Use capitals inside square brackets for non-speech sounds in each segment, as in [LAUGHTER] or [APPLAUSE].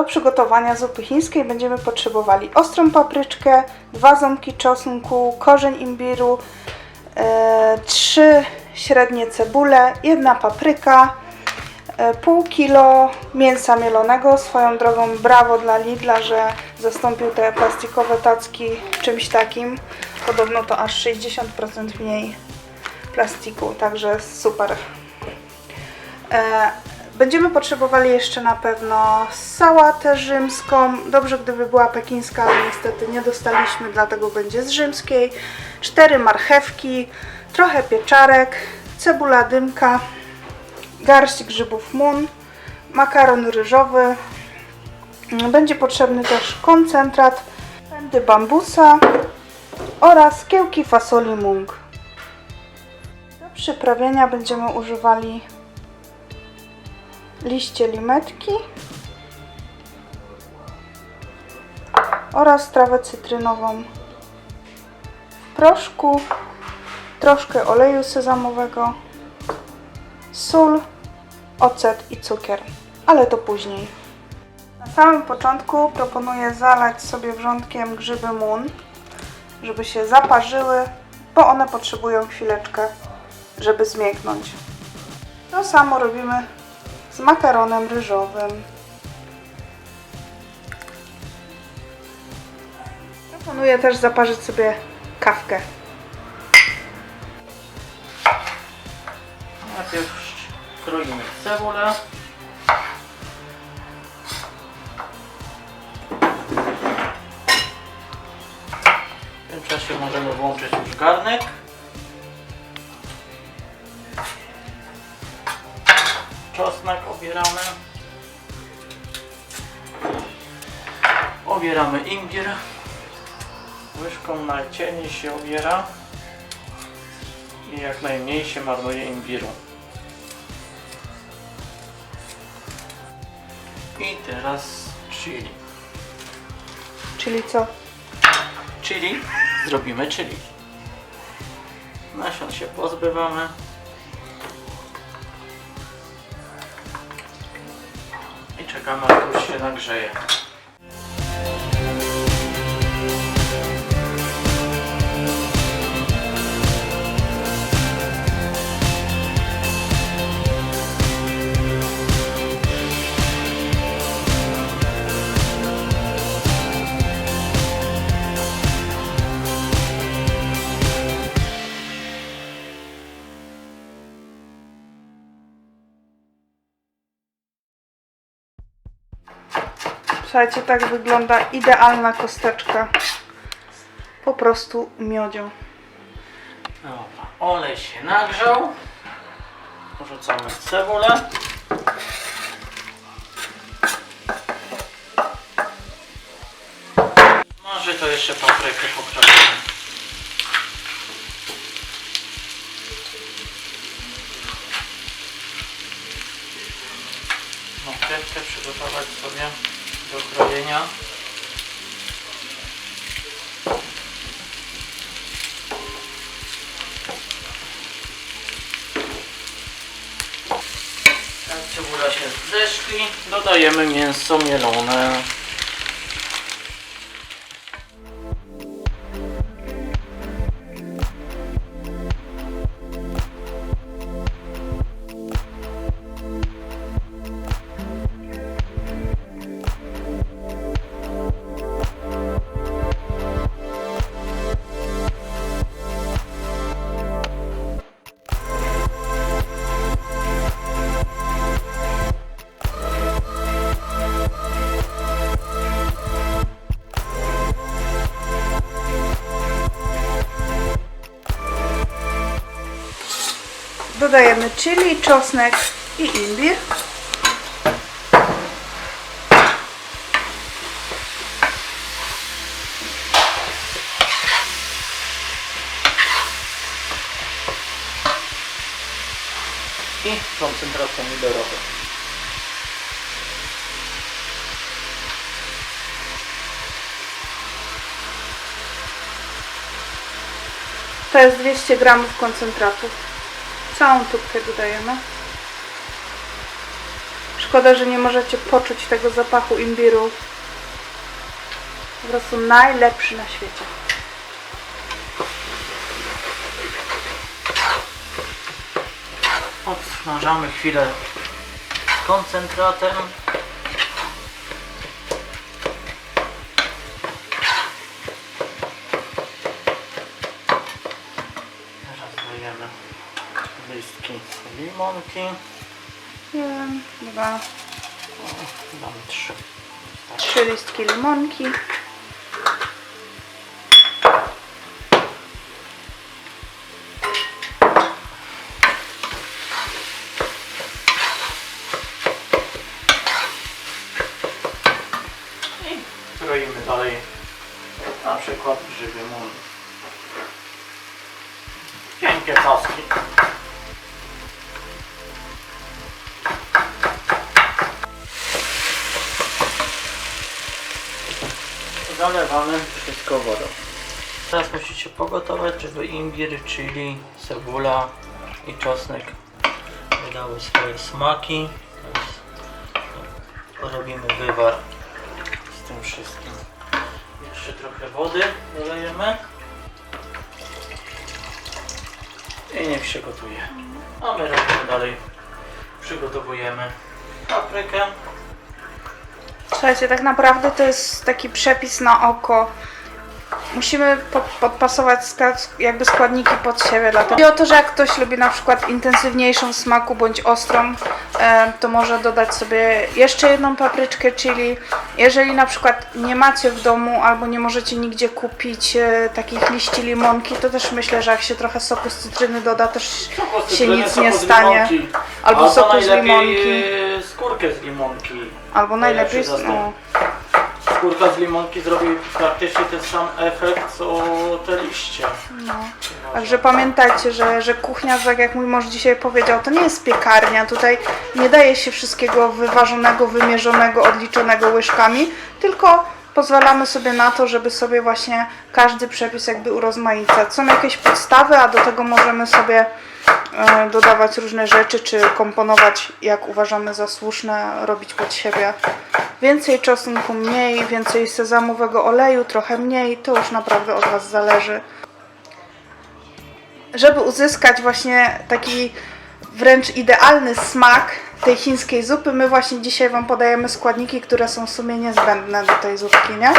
Do przygotowania zupy chińskiej będziemy potrzebowali ostrą papryczkę, dwa ząbki czosnku, korzeń imbiru, e, trzy średnie cebule, jedna papryka, e, pół kilo mięsa mielonego. Swoją drogą brawo dla Lidla, że zastąpił te plastikowe tacki czymś takim. Podobno to aż 60% mniej plastiku, także super. Będziemy potrzebowali jeszcze na pewno sałatę rzymską. Dobrze, gdyby była pekińska, ale niestety nie dostaliśmy, dlatego będzie z rzymskiej. Cztery marchewki, trochę pieczarek, cebula dymka, garść grzybów mun, makaron ryżowy. Będzie potrzebny też koncentrat, pędy bambusa oraz kiełki fasoli mung. Do przyprawienia będziemy używali liście limetki oraz trawę cytrynową w proszku, troszkę oleju sezamowego, sól, ocet i cukier, ale to później. Na samym początku proponuję zalać sobie wrzątkiem grzyby mun, żeby się zaparzyły, bo one potrzebują chwileczkę, żeby zmięknąć. To samo robimy z makaronem ryżowym. Proponuję też zaparzyć sobie kawkę. Najpierw kroimy cebulę. W tym czasie możemy włączyć już garnek. Czosnek obieramy. Obieramy imbir. Łyżką najcieniej się obiera i jak najmniej się marnuje imbiru. I teraz chili. Czyli co? Chili. Zrobimy chili. Nasion się pozbywamy. Czekamy aż już się nagrzeje. Słuchajcie, tak wygląda idealna kosteczka. Po prostu miodzio. Dobra, olej się nagrzał. Wrzucamy cebulę. Może to jeszcze paprykę pokroimy. Marchewkę przygotować sobie do. Jak cebula się zeszli, dodajemy mięso mielone. Dodajemy chili, czosnek i imbir. i koncentrat pomidorowy. To jest 200 gramów koncentratu. Całą tubkę dodajemy. Szkoda, że nie możecie poczuć tego zapachu imbiru. Po prostu najlepszy na świecie. Odsmażamy chwilę koncentratem. Teraz dajemy listki limonki. Jeden, dwa, O, damy trzy. trzy listki limonki. I kroimy dalej na przykład grzyby mun. Cienkie paski. Zalewamy wszystko wodą. Teraz musicie pogotować, żeby imbir, chili, cebula i czosnek wydały swoje smaki. Teraz robimy wywar z tym wszystkim. Jeszcze trochę wody dolejemy. I niech się gotuje. A my robimy dalej. Przygotowujemy paprykę. Słuchajcie, tak naprawdę to jest taki przepis na oko. Musimy po- podpasować skład, jakby składniki pod siebie. Dlatego chodzi o to, że jak ktoś lubi na przykład intensywniejszą w smaku bądź ostrą, e, to może dodać sobie jeszcze jedną papryczkę chili. Jeżeli na przykład nie macie w domu albo nie możecie nigdzie kupić e, takich liści limonki, to też myślę, że jak się trochę soku z cytryny doda, też Soku z się cytryny, nic nie soku z stanie. limonki. Albo Albo soku z najlepiej limonki. e, skórkę z limonki. Albo najlepiej... Najlepszy. No, Skórka z limonki zrobi praktycznie ten sam efekt co te liście. no. Także pamiętajcie, że, że kuchnia, tak jak mój mąż dzisiaj powiedział, to nie jest piekarnia. Tutaj nie daje się wszystkiego wyważonego, wymierzonego, odliczonego łyżkami, tylko pozwalamy sobie na to, żeby sobie właśnie każdy przepis jakby urozmaicać. Są jakieś podstawy, a do tego możemy sobie dodawać różne rzeczy, czy komponować jak uważamy za słuszne, robić pod siebie. Więcej czosnku, mniej, więcej sezamowego oleju, trochę mniej, to już naprawdę od Was zależy żeby uzyskać właśnie taki wręcz idealny smak tej chińskiej zupy, my właśnie dzisiaj Wam podajemy składniki, które są w sumie niezbędne do tej zupki, nie?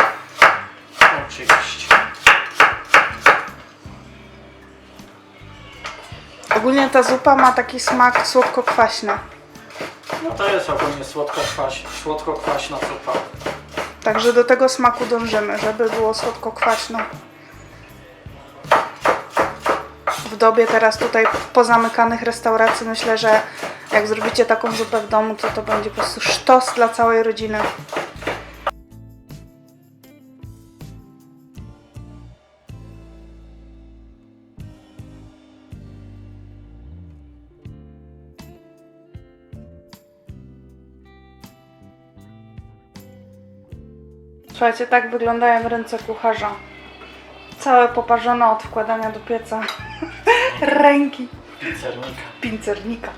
Ogólnie ta zupa ma taki smak słodko-kwaśny, No to jest ogólnie słodko-kwaś, słodko-kwaśna zupa. także do tego smaku dążymy, żeby było słodko-kwaśno. W dobie teraz tutaj pozamykanych restauracji myślę, że jak zrobicie taką zupę w domu, to to będzie po prostu sztos dla całej rodziny. Słuchajcie, tak wyglądają ręce kucharza. Całe poparzone od wkładania do pieca. [LAUGHS] Ręki Pizzernika. pincernika.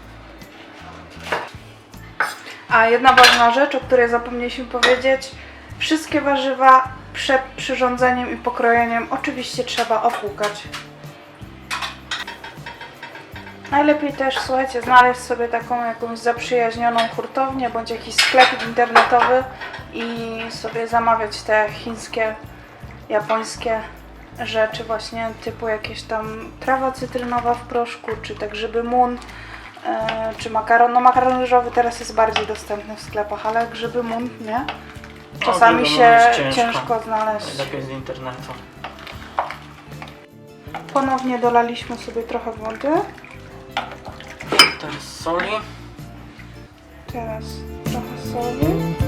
A jedna ważna rzecz, o której zapomnieliśmy powiedzieć. Wszystkie warzywa przed przyrządzeniem i pokrojeniem oczywiście trzeba opłukać. Najlepiej też, słuchajcie, znaleźć sobie taką jakąś zaprzyjaźnioną hurtownię bądź jakiś sklepik internetowy i sobie zamawiać te chińskie, japońskie rzeczy właśnie typu jakieś tam trawa cytrynowa w proszku, czy te grzyby mun, e, czy makaron. No makaron ryżowy teraz jest bardziej dostępny w sklepach, ale grzyby mun nie. Czasami się ciężko. ciężko. znaleźć. Lepiej z internetu. Ponownie dolaliśmy sobie trochę wody. Teraz soli. Teraz trochę soli.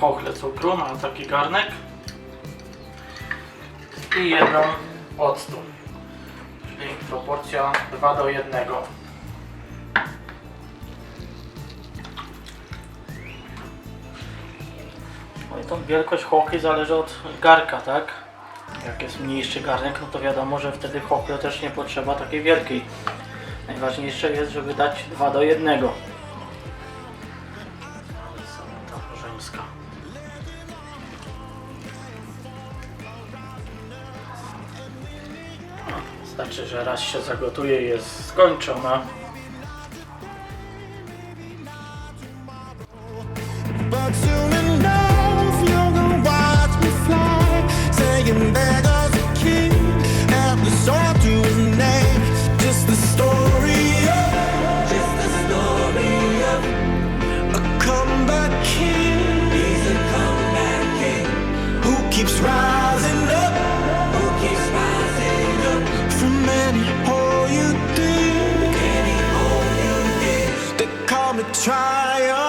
Chochle cukru na taki garnek i jedną octu, czyli proporcja 2 do 1. No i tą wielkość chochy zależy od garka, tak? Jak jest mniejszy garnek, no to wiadomo, że wtedy chochle też nie potrzeba takiej wielkiej. Najważniejsze jest, żeby dać 2 do 1. Znaczy, że raz się zagotuje jest skończona. triumph.